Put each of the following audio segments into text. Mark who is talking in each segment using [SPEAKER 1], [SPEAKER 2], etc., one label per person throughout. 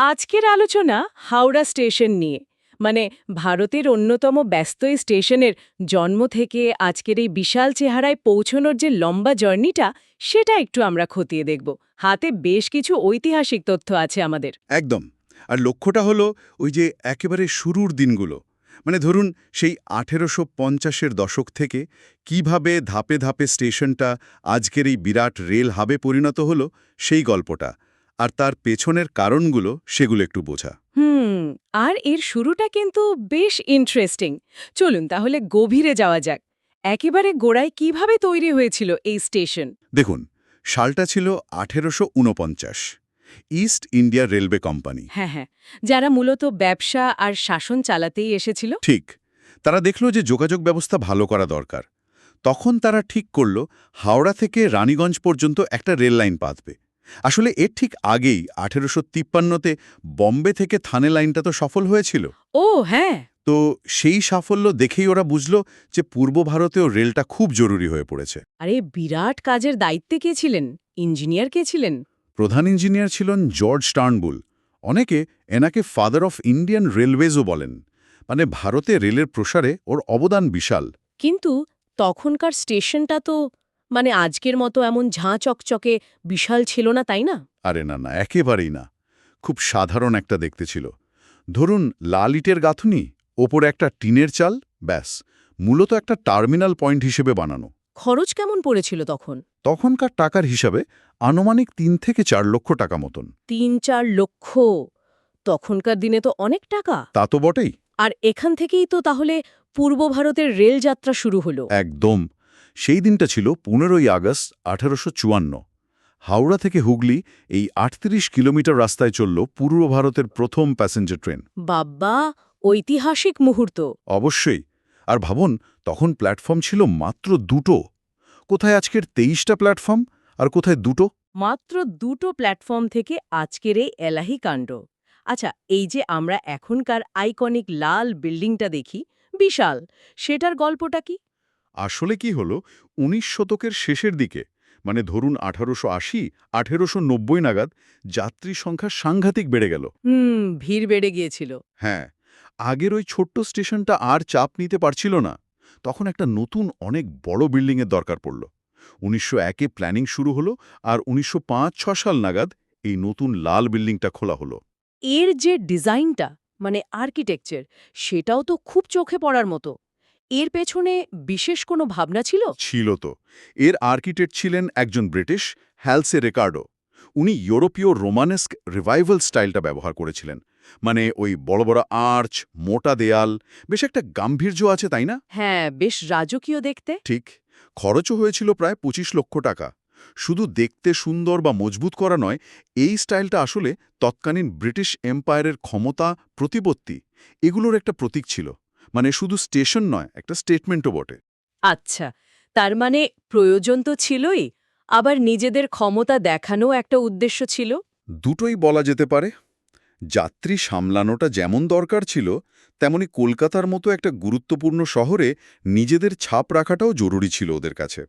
[SPEAKER 1] আজকের আলোচনা হাওড়া স্টেশন নিয়ে। মানে ভারতের অন্যতম ব্যস্ত এই স্টেশনের জন্ম থেকে আজকের এই বিশাল চেহারায় পৌঁছনোর যে লম্বা জার্নিটা, সেটা একটু আমরা খতিয়ে দেখব। হাতে বেশ কিছু ঐতিহাসিক তথ্য আছে আমাদের।
[SPEAKER 2] একদম। আর লক্ষ্যটা হলো ওই যে একেবারে শুরুর দিনগুলো। মানে ধরুন সেই আঠেরোশো পঞ্চাশের দশক থেকে কীভাবে ধাপে ধাপে স্টেশনটা আজকের এই বিরাট রেল হাবে পরিণত হলো, সেই গল্পটা। আর তার পেছনের কারণগুলো সেগুলো একটু বোঝা।
[SPEAKER 1] হুম আর এর শুরুটা কিন্তু বেশ ইন্টারেস্টিং চলুন তাহলে গভীরে যাওয়া যাক। একেবারে গোড়ায় কীভাবে তৈরি হয়েছিল এই স্টেশন?
[SPEAKER 2] দেখুন সালটা ছিল আঠেরোশো উনপঞ্চাশ ইস্ট ইন্ডিয়া রেলওয়ে কোম্পানি।
[SPEAKER 1] হ্যাঁ হ্যাঁ যারা মূলত ব্যবসা আর শাসন চালাতেই এসেছিল।
[SPEAKER 2] ঠিক তারা দেখল যে যোগাযোগ ব্যবস্থা ভালো করা দরকার। তখন তারা ঠিক করল হাওড়া থেকে রানীগঞ্জ পর্যন্ত একটা রেল লাইন পাতবে। আসলে এর ঠিক আগেই আঠেরোশো তিপ্পান্নতে বম্বে থেকে থানে লাইনটা তো সফল হয়েছিল।
[SPEAKER 1] ও হ্যাঁ।
[SPEAKER 2] তো সেই সাফল্য দেখেই ওরা বুঝল যে পূর্ব ভারতেও রেলটা খুব জরুরি হয়ে পড়েছে।
[SPEAKER 1] আরে বিরাট কাজের দায়িত্বে কে ছিলেন? ইঞ্জিনিয়ার কে ছিলেন?
[SPEAKER 2] প্রধান ইঞ্জিনিয়ার ছিলেন জর্জ টার্নবুল। অনেকে এনাকে ফাদার অফ ইন্ডিয়ান রেলওয়েজও বলেন। মানে ভারতে রেলের প্রসারে ওর অবদান বিশাল।
[SPEAKER 1] কিন্তু তখনকার স্টেশনটা তো মানে আজকের মতো এমন ঝাঁ চকচকে বিশাল ছিল না তাই না?
[SPEAKER 2] আরে না না একেবারেই না। খুব সাধারণ একটা দেখতে ছিল। ধরুন লাল ইটের গাঁথুনি ওপরে একটা টিনের চাল ব্যাস মূলত একটা টার্মিনাল পয়েন্ট হিসেবে বানানো।
[SPEAKER 1] খরচ কেমন পড়েছিল তখন?
[SPEAKER 2] তখনকার টাকার হিসাবে আনুমানিক তিন থেকে চার লক্ষ টাকা মতন।
[SPEAKER 1] তিন চার লক্ষ? তখনকার দিনে তো অনেক টাকা।
[SPEAKER 2] তা তো বটেই।
[SPEAKER 1] আর এখান থেকেই তো তাহলে পূর্ব ভারতের রেলযাত্রা শুরু হলো।
[SPEAKER 2] একদম। সেই দিনটা ছিল পনেরোই আগস্ট আঠারোশো চুয়ান্ন। হাওড়া থেকে হুগলি এই আটত্রিশ কিলোমিটার রাস্তায় চলল পূর্ব ভারতের প্রথম প্যাসেঞ্জার ট্রেন।
[SPEAKER 1] বাব্বা ঐতিহাসিক মুহূর্ত।
[SPEAKER 2] অবশ্যই। আর ভাবুন তখন প্ল্যাটফর্ম ছিল মাত্র দুটো। কোথায় আজকের তেইশটা প্ল্যাটফর্ম আর কোথায় দুটো?
[SPEAKER 1] মাত্র দুটো প্ল্যাটফর্ম থেকে আজকের এই এলাহি কাণ্ড। আচ্ছা এই যে আমরা এখনকার আইকনিক লাল বিল্ডিংটা দেখি বিশাল সেটার গল্পটা কি?
[SPEAKER 2] আসলে কি হলো? উনিশ শতকের শেষের দিকে মানে ধরুন আঠারোশো আশি আঠেরোশো নব্বই নাগাদ যাত্রী সংখ্যা সাংঘাতিক বেড়ে গেল।
[SPEAKER 1] হুম ভিড় বেড়ে গিয়েছিল।
[SPEAKER 2] হ্যাঁ আগের ওই ছোট্ট স্টেশনটা আর চাপ নিতে পারছিল না। তখন একটা নতুন অনেক বড় বিল্ডিংয়ের দরকার পড়ল। উনিশশো একে প্ল্যানিং শুরু হলো আর উনিশশো পাঁচ ছ সাল নাগাদ এই নতুন লাল বিল্ডিংটা খোলা হলো।
[SPEAKER 1] এর যে ডিজাইনটা মানে আর্কিটেকচার সেটাও তো খুব চোখে পড়ার মতো। এর পেছনে বিশেষ কোনো ভাবনা ছিল?
[SPEAKER 2] ছিল তো। এর আর্কিটেক্ট ছিলেন একজন ব্রিটিশ হ্যালসে রেকার্ডো। উনি ইউরোপীয় রোমানেস্ক রিভাইভাল স্টাইলটা ব্যবহার করেছিলেন। মানে ওই বড় বড় আর্চ মোটা দেয়াল বেশ একটা গাম্ভীর্য আছে তাই না?
[SPEAKER 1] হ্যাঁ বেশ রাজকীয় দেখতে।
[SPEAKER 2] ঠিক। খরচও হয়েছিল প্রায় পঁচিশ লক্ষ টাকা। শুধু দেখতে সুন্দর বা মজবুত করা নয় এই স্টাইলটা আসলে তৎকালীন ব্রিটিশ এম্পায়ারের ক্ষমতা প্রতিপত্তি এগুলোর একটা প্রতীক ছিল। মানে শুধু স্টেশন নয় একটা স্টেটমেন্টও বটে।
[SPEAKER 1] আচ্ছা তার মানে প্রয়োজন তো ছিলই আবার নিজেদের ক্ষমতা দেখানো একটা উদ্দেশ্য ছিল?
[SPEAKER 2] দুটোই বলা যেতে পারে। যাত্রী সামলানোটা যেমন দরকার ছিল তেমনি কলকাতার মতো একটা গুরুত্বপূর্ণ শহরে নিজেদের ছাপ রাখাটাও জরুরি ছিল ওদের কাছে।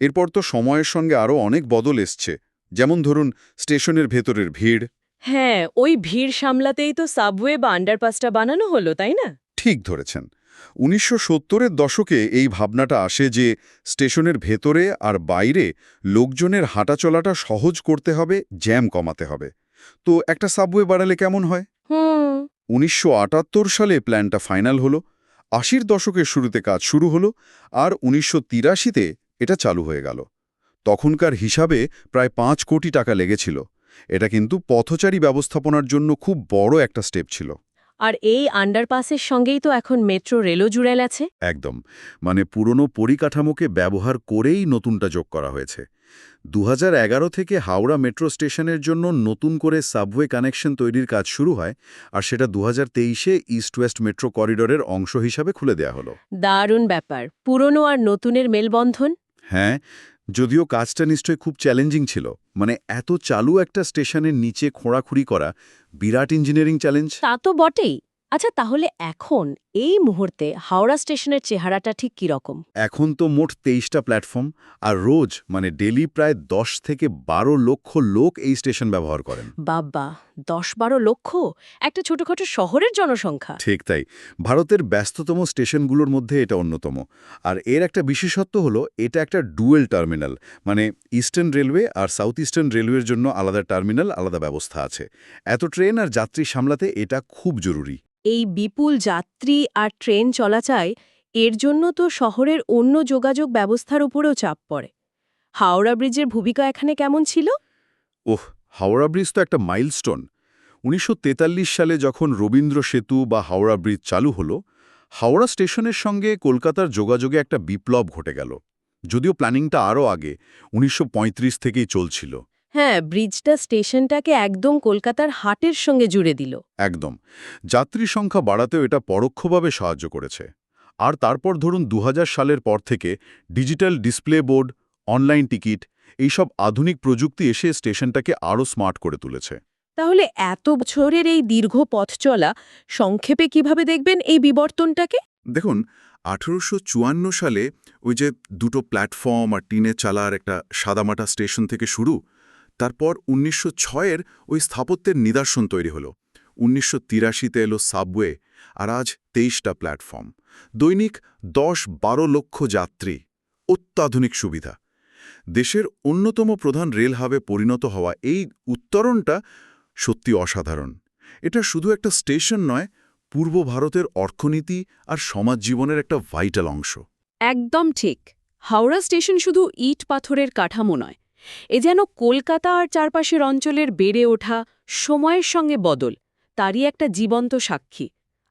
[SPEAKER 2] এরপর তো সময়ের সঙ্গে আরও অনেক বদল এসছে যেমন ধরুন স্টেশনের ভেতরের ভিড়।
[SPEAKER 1] হ্যাঁ ওই ভিড় সামলাতেই তো সাবওয়ে বা আন্ডারপাসটা বানানো হলো তাই না?
[SPEAKER 2] ঠিক ধরেছেন। উনিশশো সত্তরের দশকে এই ভাবনাটা আসে যে স্টেশনের ভেতরে আর বাইরে লোকজনের হাঁটাচলাটা সহজ করতে হবে জ্যাম কমাতে হবে। তো একটা সাবওয়ে বাড়ালে কেমন হয়? উনিশশো আটাত্তর সালে প্ল্যানটা ফাইনাল হলো আশির দশকের শুরুতে কাজ শুরু হলো আর উনিশশো তিরাশিতে এটা চালু হয়ে গেল। তখনকার হিসাবে প্রায় পাঁচ কোটি টাকা লেগেছিল। এটা কিন্তু পথচারী ব্যবস্থাপনার জন্য খুব বড় একটা স্টেপ ছিল।
[SPEAKER 1] আর এই আন্ডারপাসের সঙ্গেই তো এখন মেট্রো রেলও জুড়েল আছে
[SPEAKER 2] একদম। মানে পুরনো পরিকাঠামোকে ব্যবহার করেই নতুনটা যোগ করা হয়েছে। দু হাজার এগারো থেকে হাওড়া মেট্রো স্টেশনের জন্য নতুন করে সাবওয়ে কানেকশন তৈরির কাজ শুরু হয় আর সেটা দু হাজার তেইশে ইস্ট ওয়েস্ট মেট্রো করিডোরের অংশ হিসাবে খুলে দেয়া হলো।
[SPEAKER 1] দারুণ ব্যাপার। পুরনো আর নতুনের মেলবন্ধন?
[SPEAKER 2] হ্যাঁ যদিও কাজটা নিশ্চয় খুব চ্যালেঞ্জিং ছিল মানে এত চালু একটা স্টেশনের নিচে খোঁড়াখুড়ি করা বিরাট ইঞ্জিনিয়ারিং চ্যালেঞ্জ
[SPEAKER 1] তা তো বটেই। আচ্ছা তাহলে এখন এই মুহূর্তে হাওড়া স্টেশনের চেহারাটা ঠিক কীরকম?
[SPEAKER 2] এখন তো মোট তেইশটা প্ল্যাটফর্ম আর রোজ মানে ডেলি প্রায় দশ থেকে বারো লক্ষ লোক এই স্টেশন ব্যবহার করেন।
[SPEAKER 1] বাব্বা দশ বারো লক্ষ? একটা ছোটখাটো শহরের জনসংখ্যা।
[SPEAKER 2] ঠিক তাই। ভারতের ব্যস্ততম স্টেশনগুলোর মধ্যে এটা অন্যতম। আর এর একটা বিশেষত্ব হলো এটা একটা ডুয়েল টার্মিনাল মানে ইস্টার্ন রেলওয়ে আর সাউথ ইস্টার্ন রেলওয়ের জন্য আলাদা টার্মিনাল আলাদা ব্যবস্থা আছে। এত ট্রেন আর যাত্রী সামলাতে এটা খুব জরুরি।
[SPEAKER 1] এই বিপুল যাত্রী আর ট্রেন চলাচল এর জন্য তো শহরের অন্য যোগাযোগ ব্যবস্থার উপরেও চাপ পড়ে। হাওড়া ব্রিজের ভূমিকা এখানে কেমন ছিল?
[SPEAKER 2] ওহ, হাওড়া ব্রিজ তো একটা মাইলস্টোন। উনিশশো তেতাল্লিশ সালে যখন রবীন্দ্র সেতু বা হাওড়া ব্রিজ চালু হলো, হাওড়া স্টেশনের সঙ্গে কলকাতার যোগাযোগে একটা বিপ্লব ঘটে গেল। যদিও প্ল্যানিংটা আরও আগে, উনিশশো পঁয়ত্রিশ থেকেই চলছিল।
[SPEAKER 1] হ্যাঁ ব্রিজটা স্টেশনটাকে একদম কলকাতার হাটের সঙ্গে জুড়ে দিল।
[SPEAKER 2] একদম। যাত্রী সংখ্যা বাড়াতেও এটা পরোক্ষভাবে সাহায্য করেছে। আর তারপর ধরুন দু হাজার সালের পর থেকে digital display board online ticket এইসব আধুনিক প্রযুক্তি এসে স্টেশনটাকে আরও স্মার্ট করে তুলেছে।
[SPEAKER 1] তাহলে এত বছরের এই দীর্ঘ পথ চলা সংক্ষেপে কীভাবে দেখবেন এই বিবর্তনটাকে?
[SPEAKER 2] দেখুন আঠেরোশো সালে ওই যে দুটো প্ল্যাটফর্ম আর টিনে চালার একটা সাদামাটা স্টেশন থেকে শুরু তারপর উনিশশো ছয়ের ওই স্থাপত্যের নিদর্শন তৈরি হলো। উনিশশো তিরাশিতে এলো সাবওয়ে, আর আজ তেইশটা প্ল্যাটফর্ম। দৈনিক দশ বারো লক্ষ যাত্রী। অত্যাধুনিক সুবিধা। দেশের অন্যতম প্রধান রেল হাবে পরিণত হওয়া এই উত্তরণটা সত্যি অসাধারণ। এটা শুধু একটা স্টেশন নয়, পূর্ব ভারতের অর্থনীতি আর সমাজ জীবনের একটা ভাইটাল অংশ।
[SPEAKER 1] একদম ঠিক। হাওড়া স্টেশন শুধু ইট পাথরের কাঠামো নয় এ যেন কলকাতা আর চারপাশের অঞ্চলের বেড়ে ওঠা, সময়ের সঙ্গে বদল, তারই একটা জীবন্ত সাক্ষী।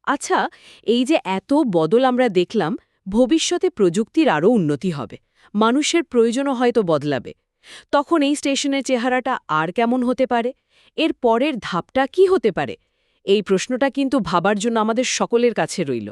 [SPEAKER 1] আচ্ছা এই যে এত বদল আমরা দেখলাম, ভবিষ্যতে প্রযুক্তির আরও উন্নতি হবে, মানুষের প্রয়োজনও হয়তো বদলাবে। তখন এই স্টেশনের চেহারাটা আর কেমন হতে পারে? এর পরের ধাপটা কি হতে পারে? এই প্রশ্নটা কিন্তু ভাবার জন্য আমাদের সকলের কাছে রইল।